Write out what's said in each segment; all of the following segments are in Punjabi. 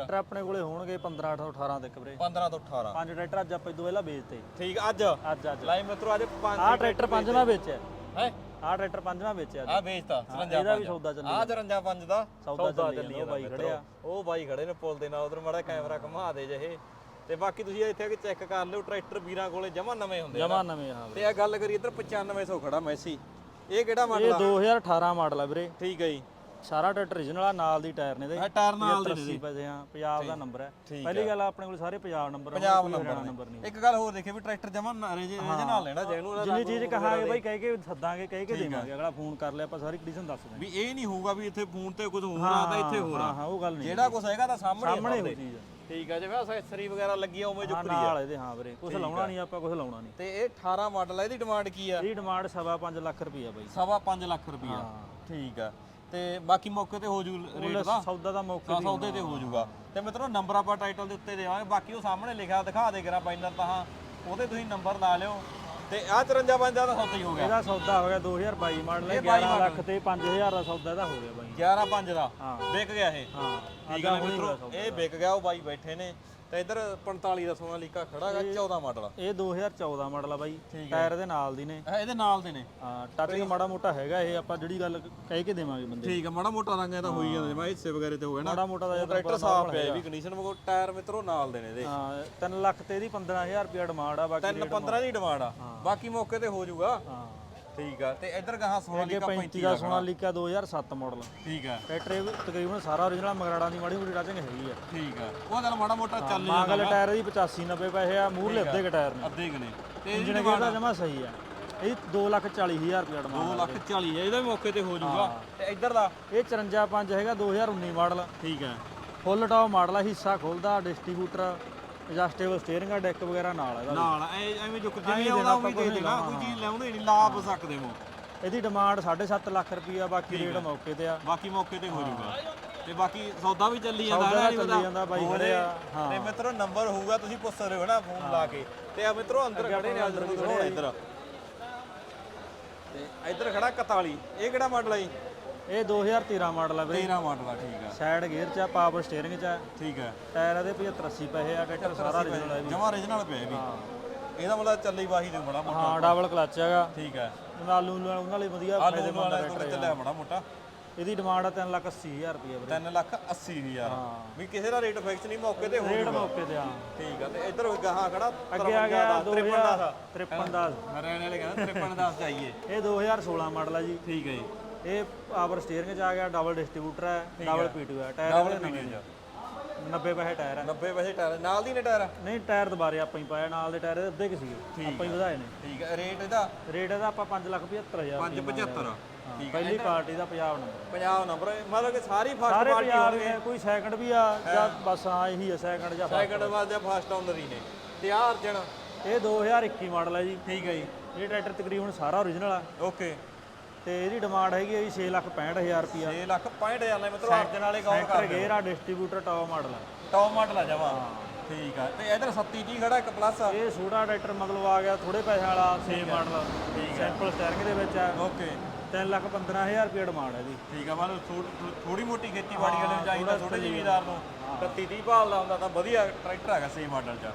ਟਰੈਕਟਰ ਆਪਣੇ ਕੋਲੇ ਹੋਣਗੇ 15 ਤੋਂ 18 ਤੱਕ ਵੀਰੇ। 15 ਤੋਂ 18 ਪੰਜ ਟਰੈਕਟਰ ਅੱਜ ਆਪਾਂ ਇਦੋਂ ਪਹਿਲਾਂ ਵੇਚਤੇ। ਠੀਕ ਅੱਜ? ਅੱਜ ਅੱਜ। ਲਾਈ ਮਿੱਤਰੋ ਅੱਜ ਪੰਜ ਆਹ ਟਰੈਕਟਰ ਪੰਜਵਾਂ ਵੇਚਿਆ। ਹੈ? ਆਹ ਟਰੈਕਟਰ ਪੰਜਵਾਂ ਵੇਚਿਆ ਅੱਜ। ਆ ਵੇਚਤਾ ਸਰੰਜਾ ਇਹਦਾ ਵੀ ਸੌਦਾ ਚੱਲੀ ਆ ਜਰੰਜਾ ਪੰਜ ਦਾ। ਸੌਦਾ ਚੱਲੀ ਜਾਂਦਾ, ਬਾਈ ਖੜੇ ਆ। ਉਹ ਬਾਈ ਖੜੇ ਨੇ ਪੁਲ ਦੇ ਨਾਲ ਉਧਰ ਮਾੜਾ ਕੈਮਰਾ ਘੁਮਾ ਦੇ ਜਿਹੇ ਤੇ ਬਾਕੀ ਤੁਸੀਂ ਇੱਥੇ ਆ ਕੇ ਚੈੱਕ ਕਰ ਲਿਓ ਟਰੈਕਟਰ ਵੀਰਾਂ ਕੋਲੇ ਜਮਾ ਨਵੇਂ ਹੁੰਦੇ ਆ ਜਮਾ ਨਵੇਂ ਹਾਂ ਤੇ ਆ ਗੱਲ ਕਰੀ ਇੱਧਰ 9500 ਖੜਾ ਮੈਸੀ। ਇਹ ਕਿਹੜਾ ਇਹ ਮਾਡਲ ਆ? 2018 ਮਾਡਲ ਆ ਵੀਰੇ। ਠੀਕ ਹੈ ਜੀ। ਸਾਰਾ ਟਰੈਕਟਰ original ਆ ਨਾਲ ਦੀ ਟਾਇਰ ਨੇ ਦੇ ਆ ਟਾਇਰ ਨਾਲ ਦੇ 80 ਪੈਸੇ ਆ ਪੰਜਾਬ ਦਾ ਨੰਬਰ ਹੈ ਪਹਿਲੀ ਗੱਲ ਆਪਣੇ ਕੋਲ ਸਾਰੇ ਪੰਜਾਬ ਨੰਬਰ ਪੰਜਾਬ ਨੰਬਰ ਨਹੀਂ। ਇੱਕ ਗੱਲ ਹੋਰ ਦੇਖੇ ਵੀ ਟਰੈਕਟਰ ਜਮਾ ਰੇਜੇ ਨਾਲ ਲੈਣਾ ਉਹਦਾ ਜਿੰਨੀ ਚੀਜ਼ ਕਹਾਂਗੇ ਬਾਈ ਕਹਿ ਕੇ ਸੱਦਾਂਗੇ ਕਹਿ ਕੇ ਦੇਵਾਂਗੇ ਅਗਲਾ ਫੋਨ ਕਰ ਲਿਆ ਆਪਾਂ ਸਾਰੀ ਕੰਡੀਸ਼ਨ ਦੱਸ ਦਾਂਗੇ ਵੀ ਇਹ ਨਹੀਂ ਹੋਊਗਾ ਵੀ ਇੱਥੇ ਫੋਨ ਤੇ ਕੁਝ ਹੋਰ ਆ ਤਾਂ ਇੱਥੇ ਹੋਰ ਹਾਂ ਆ। ਹਾਂ ਉਹ ਗੱਲ ਨਹੀਂ ਜਿਹੜਾ ਕੁਝ ਹੈਗਾ ਤਾਂ ਸਾਹਮਣੇ ਸਾਹਮਣੇ ਉਹ ਚੀਜ਼ ਆ। ਠੀਕ ਆ ਜਿਵੇਂ ਅਸੈਸਰੀ ਵਗੈਰਾ ਲੱਗੀ ਆ ਉਵੇਂ ਜੋ ਹਾਂ ਨਾਲ ਇਹਦੇ ਹਾਂ ਵੀਰੇ ਕੁਝ ਲਾਉਣਾ ਨਹੀਂ ਆਪਾਂ ਕੁਝ ਲਾਉਣਾ ਨਹੀਂ। ਤੇ ਇਹ 18 ਮਾਡਲ ਆ ਇਹਦੀ ਡਿਮਾਂਡ ਕੀ ਆ? ਇਹਦੀ ਡਿਮਾਂਡ ਸਵਾ 5 ਲੱਖ ਰੁਪਈਆ ਬਾਈ। ਸਵਾ 5 ਲੱਖ ਰੁਪਈਆ। ਠੀਕ ਆ। ਤੇ ਬਾਕੀ ਮੌਕੇ ਤੇ ਹੋ ਜੂ ਰੇਟ ਦਾ। ਸੌਦਾ ਦਾ ਮੌਕੇ ਸੌ- ਸੌਦੇ ਤੇ ਹੋ ਜੂਗਾ ਤੇ ਮਿੱਤਰੋ ਨੰਬਰ ਆਪਾਂ ਟਾਈਟਲ ਦੇ ਉੱਤੇ ਦੇਵਾਂਗੇ ਬਾਕੀ ਉਹ ਸਾਹਮਣੇ ਲਿਖਿਆ ਦਿਖਾ ਦੇ ਕਰਾ ਬਾਈਨਰ ਤਾਂ ਉਹਦੇ ਤੁਸੀਂ ਨੰਬਰ ਲਾ ਲਿਓ। ਤੇ ਆ 54 ਬੰਦਾ ਦਾ ਸੌਦਾ ਹੀ ਹੋ ਗਿਆ। ਇਹਦਾ ਸੌਦਾ ਹੋ ਗਿਆ 2022 ਮਾਡਲ ਹੈ ਇਹ 22 11 ਲੱਖ ਤੇ 5000 ਦਾ ਸੌਦਾ ਇਹਦਾ ਹੋ ਗਿਆ ਬਾਈ। 11 5 ਦਾ। ਹਾਂ। ਵਿਕ ਗਿਆ ਇਹ। ਹਾਂ ਠੀਕ ਆ ਮਿੱਤਰੋ? ਇਹ ਵਿਕ ਗਿਆ ਉਹ ਬਾਈ ਬੈਠੇ ਨੇ। ਤੇ ਇੱਧਰ 45 ਦਾ ਸੋਨਾਲੀਕਾ ਖੜਾ ਹੈਗਾ 14 ਮਾਡਲ ਇਹ 2014 ਮਾਡਲ ਆ ਬਾਈ। ਟਾਇਰ ਦੇ ਨਾਲ ਦੀ ਨੇ। ਇਹ ਇਹਦੇ ਨਾਲ ਦੇ ਨੇ। ਹਾਂ ਟੱਚਿੰਗ ਮਾੜਾ ਮੋਟਾ ਹੈਗਾ ਇਹ ਆਪਾਂ ਜਿਹੜੀ ਗੱਲ ਕਹਿ ਕੇ ਦੇਵਾਂਗੇ ਬੰਦੇ ਠੀਕ ਆ ਮਾੜਾ ਮੋਟਾ ਰੰਗ ਇਹਦਾ ਹੋਈ ਜਾਂਦਾ ਮੈਂ ਹਿੱਸੇ ਵਗੈਰੇ ਤੇ ਹੋ ਗਿਆ ਨਾ। ਮਾੜਾ ਮੋਟਾ ਦਾ ਟਰੈਕਟਰ ਸਾਫ਼ ਪਿਆ ਵੀ ਕੰਡੀਸ਼ਨ ਮਗੋ ਟਾਇਰ ਮਿੱਤਰੋ ਨਾਲ ਦੇ ਨੇ ਇਹਦੇ। ਹਾਂ 3 ਲੱਖ ਤੇ ਇਹਦੀ 15000 ਰੁਪਿਆ ਡਿਮਾਂਡ ਆ ਬਾਕੀ ਤਿੰਨ 15 ਦੀ ਡਿਮਾਂਡ ਆ। ਬਾਕੀ ਮੌਕੇ ਤੇ ਹੋ ਜਾਊਗਾ। ਹਾਂ। ਠੀਕ ਆ। ਤੇ ਇੱਧਰ ਗਾਹਾਂ ਅੱਗੇ ਸੋਨਾਲੀਕਾ 35 ਦਾ ਸੋਨਾਲੀਕਾ 2007 ਮਾਡਲ। ਠੀਕ ਆ। ਟਰੈਕਟਰ ਇਹ ਤਕਰੀਬਨ ਸਾਰਾ origignal ਮਗਰਾੜਾਂ ਦੀ ਮਾੜੀ ਮੋਟੀ ਟੱਚਿੰਗ ਹੈਗੀ ਆ। ਠੀਕ ਆ। ਉਹ ਗੱਲ ਮਾੜਾ ਮੋਟਾ ਚੱਲ ਮਾਗਲ ਟਾਇਰ ਦੀ 85 90 ਪੈਸੇ ਆ ਮੂਹਰਲੇ ਅੱਧੇ ਕੁ ਟਾਇਰ ਨੇ। ਅੱਧੇ ਕਨੇ ਤੇ ਇੰਜਨ ਗੇਅਰ ਦਾ ਜਮਾ ਸਹੀ ਆ। ਇਹ 2 ਲੱਖ 40000 ਰੁਪਿਆ ਡਿਮਾਂਡ 2 ਲੱਖ 40 ਹੈ ਇਹਦਾ ਵੀ ਮੌਕੇ ਤੇ ਹੋ ਜਾਊਗਾ ਤੇ ਇੱਧਰ ਦਾ? ਇਹ 54 ਹੈਗਾ 2019 ਮਾਡਲ। ਠੀਕ ਆ। ਫੁੱਲ ਟਾਪ ਮਾਡਲ ਆ ਹਿੱਸਾ ਖੋਲਦਾ ਡਿਸਟ੍ਰੀਬਿਊਟਰ ਐਡਜਸਟੇਬਲ ਸਟੀਅਰਿੰਗ ਆ ਡੈਕ ਵਗੈਰਾ ਨਾਲ ਆ ਇਹਦਾ ਨਾਲ ਐ- ਐਵੇਂ ਜੋ ਜਿਵੇਂ ਆਉਂਦਾ ਉਹ ਵੀ ਦੇ ਦੇਣਾ ਕੋਈ ਚੀਜ਼ ਲਿਆਉਂਦੇ ਨਹੀਂ ਲਾਭ ਸਕਦੇ ਮੋ ਇਹਦੀ ਡਿਮਾਂਡ 7.5 ਲੱਖ ਰੁਪਈਆ ਬਾਕੀ ਰੇਟ ਮੌਕੇ ਤੇ ਆ। ਬਾਕੀ ਮੌਕੇ ਤੇ ਹੋ ਜਾਊਗਾ। ਤੇ ਬਾਕੀ ਸੌਦਾ ਵੀ ਚੱਲੀ ਜਾਂਦਾ ਸੌਦਾ ਨਾ ਨਹੀਂ ਚੱਲੀ ਪਤਾ। ਜਾਂਦਾ ਬਾਈ ਖੜੇ ਆ, ਹਾਂ। ਤੇ ਮਿੱਤਰੋ ਨੰਬਰ ਹੋਊਗਾ ਤੁਸੀਂ ਪੁੱਛ ਸਕਦੇ ਹੋ ਨਾ ਫੋਨ ਲਾ ਕੇ। ਤੇ ਆ ਮਿੱਤਰੋ ਅੰਦਰ ਖੜੇ ਨੇ ਅੰਦਰ ਖੜੇ ਇੱਧਰ। ਤੇ ਇੱਧਰ ਖੜਾ 41 ਇਹ ਕਿਹੜਾ ਮਾਡਲ ਹੈ ਜੀ? ਇਹ 2013 ਮਾਡਲ ਆ ਵੀਰੇ 13 ਮਾਡਲ ਆ ਠੀਕ ਆ। ਸਾਈਡ ਗੇਅਰ ਚ ਆ ਪਾਵਰ ਸਟੀਅਰਿੰਗ ਚ ਆ। ਠੀਕ ਆ। ਟਾਇਰ ਇਹਦੇ 75 80 ਪੈਸੇ ਆ ਟਰੈਕਟਰ ਸਾਰਾ original ਹੈ ਵੀ। ਜਮਾ origignal ਇਹ ਵੀ। ਹਾਂ। ਇਹਦਾ ਮਤਲਬ ਚੱਲੀ ਵਾਹੀ ਦੇ ਬੜਾ ਮੋਟਾ। ਹਾਂ ਡਬਲ ਕਲਚ ਹੈਗਾ। ਠੀਕ ਆ। ਆਲੂ ਨਾਲ ਉਹਨਾਂ ਲਈ ਵਧੀਆ ਫਾਇਦੇਮੰਦ ਟਰੈਕਟਰ ਚੱਲਿਆ ਬੜਾ ਮੋਟਾ। ਇਹਦੀ ਡਿਮਾਂਡ ਆ 3 ਲੱਖ 80000 ਰੁਪਈਆ ਵੀਰੇ। 3 ਲੱਖ 80 ਹਜ਼ਾਰ। ਹਾਂ। ਵੀ ਕਿਸੇ ਦਾ ਰੇਟ ਫਿਕਸ ਨਹੀਂ ਮੌਕੇ ਤੇ ਹੋ ਰੇਟ ਮੌਕੇ ਤੇ ਆ ਠੀਕ ਆ ਤੇ ਇੱਧਰ ਗਾਹਾਂ ਖੜਾ ਅੱਗੇ ਆ ਗਿਆ 53 2053 ਦਾ ਹਰਿਆਣੇ ਵਾਲੇ ਕਹਿੰਦੇ 53 ਦਾ ਚਾਹੀਏ ਇਹ 2016 ਮਾਡਲ ਆ ਜੀ। ਠੀਕ ਹੈ ਜੀ। ਇਹ ਪਾਵਰ ਸਟੀਅਰਿੰਗ ਚ ਆ ਗਿਆ ਡਬਲ ਡਿਸਟ੍ਰੀਬਿਊਟਰ ਹੈ ਡਬਲ ਪੀਟੂ ਹੈ। ਟਾਇਰ ਡਬਲ ਪੀਟੀਓ 90 ਪੈਸੇ ਟਾਇਰ ਹੈ। 90 ਪੈਸੇ ਟਾਇਰ ਨਾਲ ਦੀ ਨੇ ਟਾਇਰ? ਨਹੀਂ ਟਾਇਰ ਦੁਬਾਰੇ ਆਪਾਂ ਹੀ ਪਾਇਆ ਨਾਲ ਦੇ ਟਾਇਰ ਅੱਧੇ ਕਿ ਸੀਗੇ। ਆਪਾਂ ਹੀ ਵਧਾਏ ਨੇ। ਠੀਕ ਹੈ। ਰੇਟ ਇਹਦਾ? ਰੇਟ ਇਹਦਾ ਆਪਾਂ 5 ਲੱਖ 75000 575 ਠੀਕ ਹੈ। ਪਹਿਲੀ ਪਾਰਟੀ ਦਾ ਪੰਜਾਬ ਨੰਬਰ। ਪੰਜਾਬ ਨੰਬਰ ਮਤਲਬ ਕਿ ਸਾਰੀ ਫਸਟ ਪਾਰਟੀ ਪੰਜਾਬ ਦੇ ਕੋਈ ਸੈਕੰਡ ਵੀ ਆ ਜਾਂ ਬਸ ਹਾਂ ਇਹੀ ਆ ਸੈਕੰਡ ਜਾਂ। ਸੈਕੰਡ ਜਾਂ ਫਸਟ ਆਨਰ ਹੀ ਨੇ। ਤੇ ਅਰਜਨ ਇਹ 2021 ਮਾਡਲ ਹੈ ਜੀ। ਠੀਕ ਹੈ ਜੀ। ਇਹ ਟਰੈਕਟਰ ਤਕਰੀਬਨ ਸਾਰਾ origignal ਆ। ਓਕੇ ਤੇ ਇਹਦੀ ਡਿਮਾਂਡ ਹੈਗੀ ਹੈ ਜੀ 6 ਲੱਖ 65000 ਰੁਪਿਆ 6 ਲੱਖ 65000 ਨੇ ਮਤਲਬ ਅਰਜਨ ਵਾਲੇ ਗੌਰ ਸੈਂਟਰ ਕਰ ਗੇਅਰ ਆ ਡਿਸਟ੍ਰੀਬਿਊਟਰ ਟੌਪ ਮਾਡਲ ਆ। ਟੌਪ ਮਾਡਲ ਆ ਜਾਵਾ ਠੀਕ ਆ। ਤੇ ਇਧਰ 37 ਜੀ ਖੜਾ ਇੱਕ ਪਲੱਸ ਇਹ ਛੋਟਾ ਟਰੈਕਟਰ ਮਤਲਬ ਆ ਗਿਆ ਥੋੜੇ ਪੈਸੇ ਵਾਲਾ ਸੇਮ ਮਾਡਲ ਸਿੰਪਲ ਸਟੈਰਿੰਗ ਦੇ ਵਿੱਚ ਆ। ਓਕੇ। 3 ਲੱਖ 15000 ਰੁਪਏ ਡਿਮਾਂਡ ਹੈ ਇਹਦੀ ਠੀਕ ਆ ਮਤਲਬ ਥੋੜੀ ਮੋਟੀ ਖੇਤੀਬਾੜੀ ਵਾਲੇ ਨੂੰ ਚਾਹੀਦਾ ਥੋੜੇ ਜ਼ਿਮੀਦਾਰ ਨੂੰ। 33 30 ਭਾਲ ਦਾ ਹੁੰਦਾ ਤਾਂ ਵਧੀਆ ਟਰੈਕਟਰ ਹੈਗਾ ਸੇਮ ਮਾਡਲ ਚ।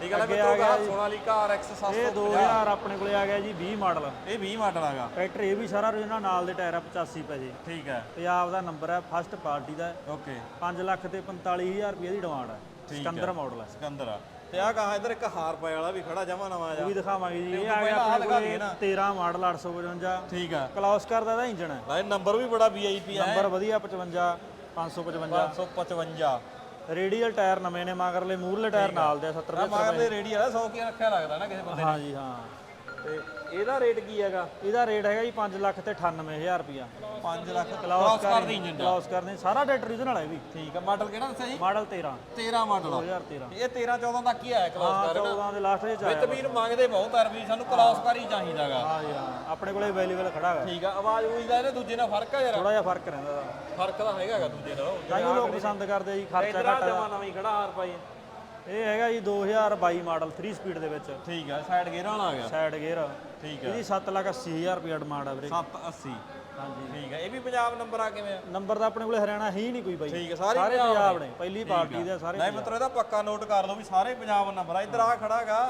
ਠੀਕ ਆ ਨਾ ਮਿੱਤਰੋ ਕਾ ਸੋਨਾਲੀਕਾ RX ਇਹ 750 2000 ਆਪਣੇ ਕੋਲੇ ਆ ਗਿਆ ਜੀ 20 ਮਾਡਲ। ਇਹ 20 ਮਾਡਲ ਹੈਗਾ ਟਰੈਕਟਰ ਇਹ ਵੀ ਸਾਰਾ original ਨਾਲ ਦੇ ਟਾਇਰ ਆ 85 ਪੈਸੇ ਠੀਕ ਹੈ ਪੰਜਾਬ ਦਾ ਨੰਬਰ ਹੈ ਫਸਟ ਪਾਰਟੀ ਦਾ। ਓਕੇ। 5 ਲੱਖ ਤੇ 45000 ਰੁਪਏ ਦੀ ਡਿਮਾਂਡ ਹੈ ਸਿਕੰਦਰ ਮਾਡਲ ਹੈ ਸਿਕੰਦਰ ਆ। ਤੇ ਆ ਕਹਾ ਇਧਰ ਇੱਕ ਹਾਰ ਪਾਏ ਵਾਲਾ ਵੀ ਖੜਾ ਜਮਾ ਨਵਾਂ ਉਹ ਜਾ ਵੀ ਦਿਖਾਵਾਂਗੇ ਜੀ। ਇਹ ਆ ਗਿਆ ਆਪਣੇ ਕੋਲੇ ਦਈਏ ਨਾ। 13 ਮਾਡਲ 855 ਠੀਕ ਆ। ਕਲੌਸਕਰ ਦਾ ਇਹਦਾ ਇੰਜਨ ਹੈ ਭਾਈ ਨੰਬਰ ਵੀ ਬੜਾ VIP ਆ। ਨੰਬਰ ਵਧੀਆ 55 555 555 ਰੇਡੀਅਲ ਟਾਇਰ ਨਵੇਂ ਨੇ ਮਗਰਲੇ ਮੂਰਲੇ ਟਾਇਰ ਨਾਲ ਦੇ 70 ਆ ਮਗਰ ਦੇ ਰੇਡੀ ਵਾਲਾ 100 ਕੀ ਰੱਖਿਆ ਲੱਗਦਾ ਨਾ ਕਿਸੇ ਬੰਦੇ ਹਾਂ ਜੀ ਹਾਂ। ਤੇ ਇਹਦਾ ਰੇਟ ਕੀ ਹੈਗਾ? ਇਹਦਾ ਰੇਟ ਹੈਗਾ ਜੀ 5 ਲੱਖ ਤੇ 98000 ਰੁਪਿਆ 5 ਲੱਖ ਕਲੌਸ ਕਰ ਦੀ ਇੰਜਨ ਦਾ। ਕਲੌਸ ਕਰਦੇ ਸਾਰਾ ਟਰੈਕਟਰ original ਹੈ ਇਹ ਵੀ ਠੀਕ ਆ ਮਾਡਲ ਕਿਹੜਾ ਦੱਸਿਆ ਜੀ? ਮਾਡਲ 13 13 ਮਾਡਲ ਆ। 2013 ਇਹ 13 14 ਤੱਕ ਹੀ ਆਇਆ ਕਲਾਸ ਹਾਂ ਕਰ 14 ਦੇ ਲਾਸਟ ਵਿੱਚ ਆਇਆ ਵੀਰ ਮੰਗਦੇ ਬਹੁਤ ਆ ਵੀ ਸਾਨੂੰ ਕਲਾਸ ਕਰ ਹੀ ਚਾਹੀਦਾਗਾ ਹਾਂ ਜੀ ਹਾਂ। ਆਪਣੇ ਕੋਲੇ ਅਵੇਲੇਬਲ ਖੜਾ ਹੈਗਾ ਠੀਕ ਆ ਆਵਾਜ਼ ਉਹੀ ਦਾ ਇਹਦੇ ਦੂਜੇ ਨਾਲ ਫ਼ਰਕ ਆ ਯਾਰ ਥੋੜਾ ਜਿਹਾ ਫ਼ਰਕ ਰਹਿੰਦਾ ਦਾ ਫ਼ਰਕ ਤਾਂ ਹੈਗਾਗਾ ਦੂਜੇ ਨਾਲੋਂ। ਤਾਂ ਹੀ ਲੋਕ ਪਸੰਦ ਕਰਦੇ ਜੀ ਖਰਚਾ ਘੱਟ ਨਵੀਂ ਖੜਾ ਹਾਰ ਪਾਈ ਇਹ ਹੈਗਾ ਜੀ 2022 ਮਾਡਲ 3 ਸਪੀਡ ਦੇ ਵਿੱਚ। ਠੀਕ ਆ ਸਾਈਡ ਗੇਅਰ ਵਾਲਾ ਆ ਗਿਆ। ਸਾਈਡ ਗੇਅਰ ਠੀਕ ਆ। ਇਹਦੀ 7 ਲੱਖ 80000 ਰੁਪਏ ਡਿਮਾਂਡ ਆ ਵੀਰੇ। 780 ਹਾਂਜੀ। ਠੀਕ ਹੈ ਇਹ ਵੀ ਪੰਜਾਬ ਨੰਬਰ ਆ ਕਿਵੇਂ ਆ? ਨੰਬਰ ਤਾਂ ਆਪਣੇ ਕੋਲੇ ਹਰਿਆਣਾ ਹੀ ਨਹੀਂ ਕੋਈ ਬਾਈ। ਠੀਕ ਹੈ ਸਾਰੇ ਪੰਜਾਬ ਨੇ। ਪਹਿਲੀ ਪਾਰਟੀ ਦੇ ਸਾਰੇ ਨਹੀਂ ਮਿੱਤਰੋ ਇਹਦਾ ਪੱਕਾ ਨੋਟ ਕਰ ਲਓ ਵੀ ਸਾਰੇ ਪੰਜਾਬ ਨੰਬਰ ਆ। ਇੱਧਰ ਆ ਖੜਾਗਾ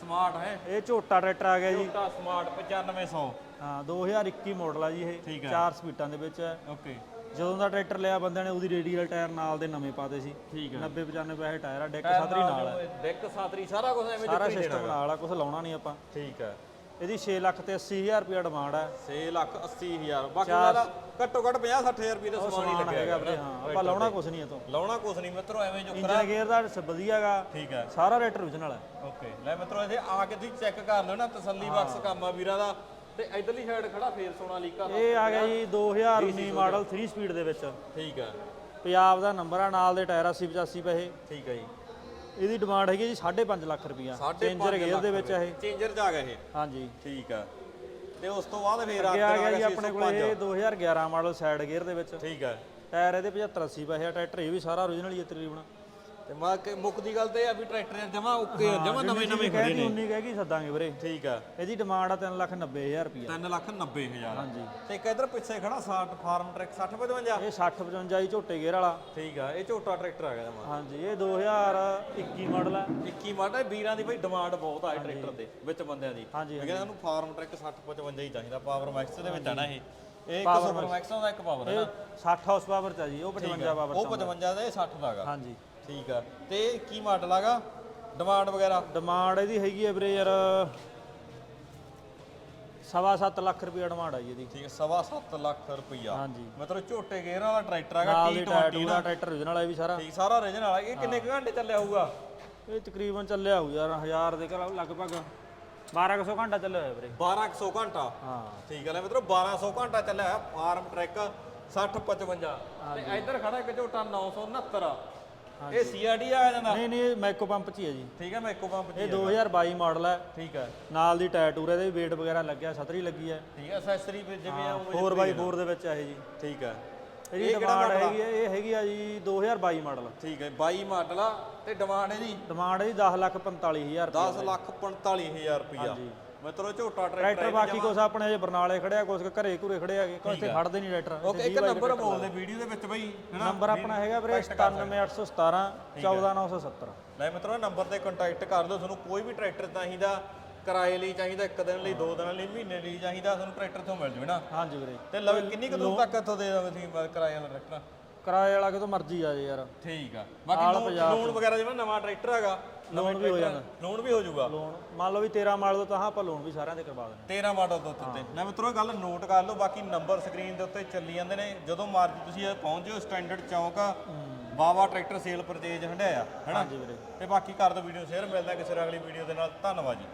ਸਮਾਰਟ ਹੈ। ਇਹ ਝੋਟਾ ਟਰੈਕਟਰ ਆ ਗਿਆ ਜੀ। ਛੋਟਾ ਸਮਾਰਟ 9500 ਹਾਂ 2021 ਮਾਡਲ ਆ ਜੀ ਇਹ। ਚਾਰ ਸਪੀਡਾਂ ਦੇ ਵਿੱਚ। ਹੈ ਓਕੇ। ਜਦੋਂ ਦਾ ਟਰੈਕਟਰ ਲਿਆ ਬੰਦਿਆਂ ਨੇ ਉਹਦੀ ਰੇਡੀਅਲ ਟਾਇਰ ਨਾਲ ਦੇ ਨਵੇਂ ਪਾਤੇ ਸੀ। ਠੀਕ ਹੈ 90 95 ਪੈਸੇ ਟਾਇਰ ਆ ਡੈਕ ਸਾਦਰੀ ਨਾਲ ਹੈ ਡੈਕ ਸਾਤਰੀ ਸਾਰਾ ਕੁਝ ਐਵੇਂ ਸਾਰਾ ਸਿਸਟਮ ਨਾਲ ਆ ਕੁਝ ਲਾਉਣਾ ਨਹੀਂ ਆਪਾਂ। ਠੀਕ ਹੈ ਇਹਦੀ 6 ਲੱਖ ਤੇ 80000 ਰੁਪਏ ਡਿਮਾਂਡ ਹੈ 6 ਲੱਖ 80 ਹਜ਼ਾਰ। ਬਾਕੀ ਦਾ ਘੱਟੋ ਘੱਟ 50 60000 ਰੁਪਏ ਦਾ ਸਮਾਨ ਹੀ ਲੱਗਿਆ ਵੀਰੇ ਹਾਂ ਆਪਾਂ ਲਾਉਣਾ ਕੁਝ ਨਹੀਂ ਇਹ ਤੋਂ ਲਾਉਣਾ ਕੁਝ ਨਹੀਂ ਮਿੱਤਰੋ ਐਵੇਂ ਜੋ ਇੰਜਨ ਗੇਅਰ ਦਾ ਵਧੀਆਗਾ ਠੀਕ ਹੈ ਸਾਰਾ ਰੇਟ origignal ਹੈ ਓਕੇ ਲੈ ਮਿੱਤਰੋ ਇੱਥੇ ਆ ਕੇ ਤੁਸੀਂ ਚੈੱਕ ਕਰ ਲਿਓ ਨਾ ਤਸੱਲੀ ਬਖਸ਼ ਕੰਮ ਆ ਵੀਰਾਂ ਦਾ। ਤੇ ਇਧਰਲੀ ਸਾਈਡ ਖੜਾ ਫੇਰ ਸੋਨਾਲੀਕਾ ਦਾ। ਇਹ ਆ ਗਿਆ ਜੀ 2019 ਮਾਡਲ 3 ਸਪੀਡ ਦੇ ਵਿੱਚ। ਠੀਕ ਹੈ ਪੰਜਾਬ ਦਾ ਨੰਬਰ ਆ ਨਾਲ ਦੇ ਟਾਇਰ 80 85 ਪੈਸੇ। ਠੀਕ ਹੈ ਜੀ। ਇਹਦੀ ਡਿਮਾਂਡ ਹੈਗੀ ਜੀ 5.5 ਲੱਖ ਰੁਪਈਆ। ਚੇਂਜਰ ਗੇਅਰ ਦੇ ਵਿੱਚ ਆ ਇਹ। ਚੇਂਜਰ ਜਾ ਗਿਆ ਇਹ। ਹਾਂਜੀ। ਠੀਕ ਆ। ਤੇ ਉਸ ਤੋਂ ਬਾਅਦ ਫੇਰ ਆ ਆ ਗਿਆ ਜੀ ਆਪਣੇ ਕੋਲ ਇਹ 2011 ਮਾਡਲ ਸਾਈਡ ਗੇਅਰ ਦੇ ਵਿੱਚ। ਠੀਕ ਹੈ ਟਾਇਰ ਇਹਦੇ 75 80 ਪੈਸੇ ਆ ਟਰੈਕਟਰ ਇਹ ਵੀ ਸਾਰਾ origignal ਹੀ ਹੈ ਤਕਰੀਬਨ। ਤੇ ਮਾ ਕੇ ਮੁੱਕ ਦੀ ਗੱਲ ਤੇ ਆ ਵੀ ਟਰੈਕਟਰ ਜਮਾ ਓਕੇ ਜਮਾ ਨਵੇਂ ਨਵੇਂ ਖੜੇ ਨੇ। 19 ਕਹਿ ਕੇ ਸੱਦਾਂਗੇ ਵੀਰੇ। ਠੀਕ ਆ। ਇਹਦੀ ਡਿਮਾਂਡ ਆ 3 ਲੱਖ 90000 ਰੁਪਈਆ। 3 ਲੱਖ 90 ਹਜ਼ਾਰ। ਹਾਂਜੀ। ਤੇ ਇੱਕ ਇਧਰ ਪਿੱਛੇ ਖੜਾ 60 ਫਾਰਮ ਟਰੈਕ 60 55 ਇਹ 60 55 ਹੀ ਝੋਟੇ ਗੇਅਰ ਵਾਲਾ। ਠੀਕ ਆ ਇਹ ਝੋਟਾ ਟਰੈਕਟਰ ਆ ਗਿਆ ਜਮਾ। ਹਾਂਜੀ ਇਹ 2021 ਮਾਡਲ ਹੈ 21 ਮਾਡਲ ਵੀਰਾਂ ਦੀ ਬਈ ਡਿਮਾਂਡ ਬਹੁਤ ਆ ਇਹ ਟਰੈਕਟਰ ਦੇ ਵਿੱਚ ਬੰਦਿਆਂ ਦੀ। ਹਾਂਜੀ, ਮੈਂ ਕਹਿੰਦਾ ਉਹਨੂੰ ਫਾਰਮ ਟਰੈਕ 60 55 ਹੀ ਚਾਹੀਦਾ ਪਾਵਰ ਮੈਕਸ ਦੇ ਵਿੱਚ ਆ ਨਾ ਇਹ। ਇਹ ਇੱਕ ਸੁਪਰ ਮੈਕਸ ਦਾ ਇੱਕ ਪਾਵਰ ਹੈ ਇਹ 60 ਹਾਰਸ ਪਾਵਰ ਚ ਆ ਜੀ ਉਹ 55 ਪਾਵਰ ਉਹ 55 ਦਾ ਇਹ 60 ਦਾ ਹੈਗਾ। ਹਾਂਜੀ। ਠੀਕ ਆ। ਤੇ ਇਹ ਕੀ ਮਾਡਲ ਹੈਗਾ ਡਿਮਾਂਡ ਵਗੈਰਾ? ਡਿਮਾਂਡ ਇਹਦੀ ਹੈਗੀ ਹੈ ਵੀਰੇ ਯਾਰ ਸਵਾ ਲੱਖ ਰੁਪਏ ਡਿਮਾਂਡ ਆ ਜੀ ਇਹਦੀ। ਠੀਕ ਹੈ ਸਵਾ ਲੱਖ ਰੁਪਈਆ। ਹਾਂਜੀ। ਮਤਲਬ ਝੋਟੇ ਗੇਅਰ ਵਾਲਾ ਟਰੈਕਟਰ ਹੈਗਾ ਨਾਲ ਦੀ T20 ਟਾਇਰ ਦਾ। ਟਰੈਕਟਰ original ਹੈ ਇਹ ਵੀ ਸਾਰਾ। ਠੀਕ ਸਾਰਾ original ਵਾਲਾ ਇਹ ਕਿੰਨੇ ਕੁ ਘੰਟੇ ਚੱਲਿਆ ਹੋਊਗਾ? ਇਹ ਤਕਰੀਬਨ ਚੱਲਿਆ ਹੋਊ ਯਾਰ 1000 ਦੇ ਘਰ ਲਗਭਗ 1200 ਘੰਟਾ ਚੱਲਿਆ ਹੋਇਆ ਵੀਰੇ। 1200 ਘੰਟਾ? ਹਾਂ। ਠੀਕ ਹੈ ਲੈ ਮਤਲਬ 1200 ਘੰਟਾ ਚੱਲਿਆ ਹੋਇਆ ਫਾਰਮ ਟਰੈਕ 60 55 ਤੇ ਇੱਧਰ ਖੜਾ ਇੱਕ ਝੋਟਾ 969 ਇਹ ਸੀਆਰਡੀ ਆ ਜਾਂਦਾ ਨਹੀਂ ਨਹੀਂ ਇਹ ਮੈਕੋ ਪੰਪ ਚ ਹੀ ਹੈ ਜੀ। ਠੀਕ ਹੈ ਮੈਂ ਇੱਕੋ ਪੰਪ ਇਹ 2022 ਮਾਡਲ ਹੈ। ਠੀਕ ਹੈ। ਨਾਲ ਦੀ ਟਾਇਰ ਟੂਰ ਇਹਦੇ ਵੇਟ ਵਗੈਰਾ ਲੱਗਿਆ ਛਤਰੀ ਲੱਗੀ ਹੈ। ਠੀਕ ਹੈ ਐਕਸੈਸਰੀ ਜਿਵੇਂ ਆ ਉਵੇਂ 4x4 ਦੇ ਵਿੱਚ ਹੈ ਇਹ ਜੀ। ਠੀਕ ਹੈ। ਇਹਦੀ ਡਿਮਾਂਡ ਹੈਗੀ ਹੈ ਇਹ ਹੈਗੀ ਆ ਜੀ 2022 ਮਾਡਲ। ਠੀਕ ਹੈ 22 ਮਾਡਲ ਆ ਤੇ ਡਿਮਾਂਡ ਇਹਦੀ? ਡਿਮਾਂਡ ਇਹਦੀ 10 ਲੱਖ 45000 ਰੁਪਏ 10 ਲੱਖ 45000 ਰੁਪਈਆ। ਮਿੱਤਰੋ ਝੋਟਾ ਟਰੈਕਟਰ ਟਰੈਕਟਰ ਬਾਕੀ ਕੁਛ ਆਪਣੇ ਹਜੇ ਬਰਨਾਲੇ ਖੜਿਆ ਕੁਛ ਘਰੇ ਘੁਰੇ ਖੜੇ ਆਗੇ ਕੋਈ ਇੱਥੇ ਖੜਦੇ ਨਹੀਂ ਟਰੈਕਟਰ। ਓਕੇ ਇੱਕ ਨੰਬਰ ਬੋਲਦੇ ਵੀਡੀਓ ਦੇ ਵਿੱਚ ਬਈ ਹੈਨਾ ਨੰਬਰ ਆਪਣਾ ਹੈਗਾ ਵੀਰੇ 97817 14970 ਲੈ ਮਿੱਤਰੋ ਨੰਬਰ ਤੇ ਕੰਟੈਕਟ ਕਰ ਲਓ ਤੁਹਾਨੂੰ ਕੋਈ ਵੀ ਟਰੈਕਟਰ ਚਾਹੀਦਾ ਕਿਰਾਏ ਲਈ ਚਾਹੀਦਾ ਇੱਕ ਦਿਨ ਲਈ ਦੋ ਦਿਨਾਂ ਲਈ ਮਹੀਨੇ ਲਈ ਚਾਹੀਦਾ ਤੁਹਾਨੂੰ ਟਰੈਕਟਰ ਤੋਂ ਮਿਲ ਜੂ ਨਾ। ਹਾਂਜੀ ਵੀਰੇ। ਤੇ ਲਵੇ ਕਿੰਨੀ ਕੁ ਦੂਰ ਤੱਕ ਇੱਥੋਂ ਦੇ ਦੋਗੇ ਤੁਸੀਂ ਕਿਰਾਏ ਵਾਲਾ ਟਰੈਕਟਰ? ਕਿਰਾਏ ਵਾਲਾ ਕਿਤੋਂ ਮਰਜ਼ੀ ਆ ਜੇ ਯਾਰ। ਠੀਕ ਆ। ਬਾਕੀ ਲੋਨ ਵਗੈਰਾ ਜਿਵੇਂ ਨਵਾਂ ਟਰੈਕਟਰ ਹੈਗਾ ਲੋਨ ਵੀ ਹੋ ਜਾਂਦਾ ਲੋਨ ਵੀ ਹੋ ਜਾਊਗਾ। ਲੋਨ ਮੰਨ ਲਓ ਵੀ 13 ਮਾਡਲ ਤੋਂ ਤਾਂ ਆਪਾਂ ਲੋਨ ਵੀ ਸਾਰਿਆਂ ਦੇ ਕਰਵਾ ਦਿੰਦੇ 13 ਮਾਡਲ ਦੇ ਉੱਤੇ। ਨਾ ਮਿੱਤਰੋ ਇਹ ਗੱਲ ਨੋਟ ਕਰ ਲਓ ਬਾਕੀ ਨੰਬਰ ਸਕਰੀਨ ਦੇ ਉੱਤੇ ਚੱਲੀ ਜਾਂਦੇ ਨੇ। ਜਦੋਂ ਮਰਜ਼ੀ ਤੁਸੀਂ ਇਹ ਪਹੁੰਚ ਜਾਓ ਸਟੈਂਡਰਡ ਚੌਂਕ ਬਾਵਾ ਟਰੈਕਟਰ ਸੇਲ ਪਰਚੇਜ ਹੰਡਿਆ ਹੈਨਾ ਹਾਂਜੀ ਵੀਰੇ। ਤੇ ਬਾਕੀ ਕਰ ਦਿਓ ਵੀਡੀਓ ਸ਼ੇਅਰ ਮਿਲਦਾ ਕਿਸੇ ਅਗਲੀ ਵੀਡੀਓ ਦੇ ਨਾਲ। ਧੰਨਵਾਦ ਜੀ।